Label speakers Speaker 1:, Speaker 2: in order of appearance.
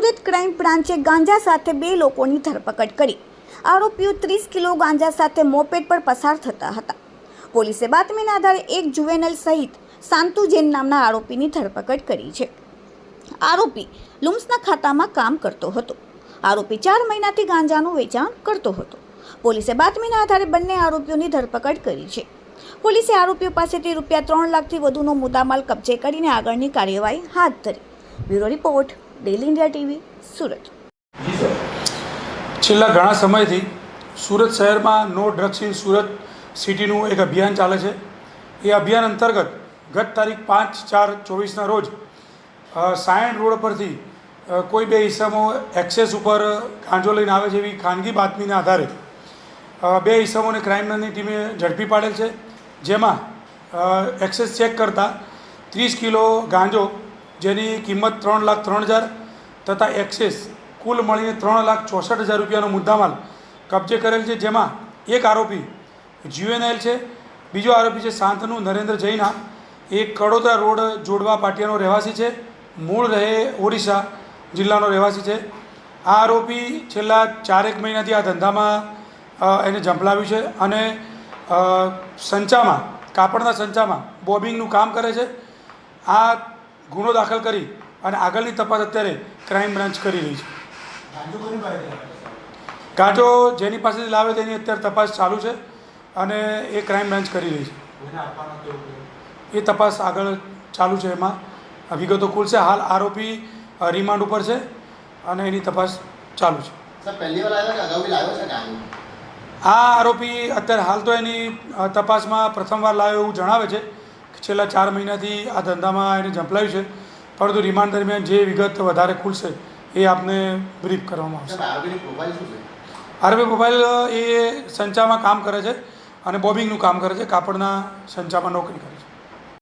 Speaker 1: Surat crime બ્રાન્ચે ગાંજા સાથે બે લોકોની ધરપકડ કરી. આરોપીઓ ત્રીસ કિલો ગાંજા સાથે મોપેડ પર પસાર થતા હતા. પોલીસે બાતમીના આધારે એક જુવેનલ સહિત સાંતુ જૈન નામના આરોપીની ધરપકડ કરી છે. આરોપી લુમ્સના ખાતામાં કામ કરતો હતો. આરોપી ચાર મહિનાથી ગાંજાનું વેચાણ કરતો હતો. પોલીસે બાતમીના આધારે બંને આરોપીઓની ધરપકડ કરી છે. પોલીસે આરોપીઓ પાસેથી રૂપિયા ત્રણ લાખથી વધુનો મુદ્દામાલ કબજે કરીને આગળની કાર્યવાહી હાથ ધરી. Bureau report daily India TV, Surat.
Speaker 2: છેલ્લા ઘણા સમયથી સુરત શહેરમાં નો ડ્રગ્સ ઇન સુરત સિટીનું એક અભિયાન ચાલે છે. એ અભિયાન અંતર્ગત ગત તારીખ પાંચ ચાર ચોવીસના રોજ સાયણ રોડ પરથી કોઈ બે ઈસમો એક્સેસ ઉપર ગાંજો લઈને આવે છે એવી ખાનગી બાતમીના આધારે બે ઈસમોને ક્રાઇમની ટીમે ઝડપી પાડેલ છે. જેમાં એક્સેસ ચેક કરતાં ત્રીસ કિલો ગાંજો, જેની કિંમત ત્રણ લાખ ત્રણ હજાર તથા એક્સેસ કુલ મળીને ત્રણ લાખ ચોસઠ હજાર રૂપિયાનો મુદ્દામાલ કબજે કરેલ છે. જેમાં એક આરોપી જીએનએલ છે, બીજો આરોપી છે શાંતનુ નરેન્દ્ર જૈના. એ કડોદરા રોડ જોડવા પાટિયાનો રહેવાસી છે. મૂળ રહે ઓડિશા જિલ્લાનો રહેવાસી છે. આ આરોપી છેલ્લા ચારેક મહિનાથી આ ધંધામાં એને ઝંપલાવ્યું છે અને સંચામાં કાપડના સંચામાં બોબિંગનું કામ કરે છે. આ ગુનો દાખલ કરી અને આગળની તપાસ અત્યારે ક્રાઇમ બ્રાન્ચ કરી રહી છે. ગાંજો જેની પાસેથી લાવે તેની અત્યારે તપાસ ચાલુ છે અને એ ક્રાઇમ બ્રાન્ચ કરી રહી છે. એ તપાસ આગળ ચાલુ છે એમાં. વિગતો ખુલશે હાલ આરોપી રિમાન્ડ ઉપર છે અને એની તપાસ ચાલુ છે.
Speaker 3: સર પહેલી વાર આવ્યો કે અગાઉ લાવ્યો છે
Speaker 2: આ આરોપી અત્યારે હાલ તો એની તપાસમાં પ્રથમવાર લાવ્યો એવું જણાવે છે કે છેલ્લા ચાર મહિનાથી આ ધંધામાં એને ઝંપલાયું છે. પરંતુ રિમાન્ડ દરમિયાન જે વિગત વધારે ખુલશે એ આપને બ્રીફ કરવામાં આવશે. આરબી મોબાઈલ એ સંચામાં કામ કરે છે અને બોબિંગનું કામ કરે છે કાપડના સંચામાં નોકરી કરે છે.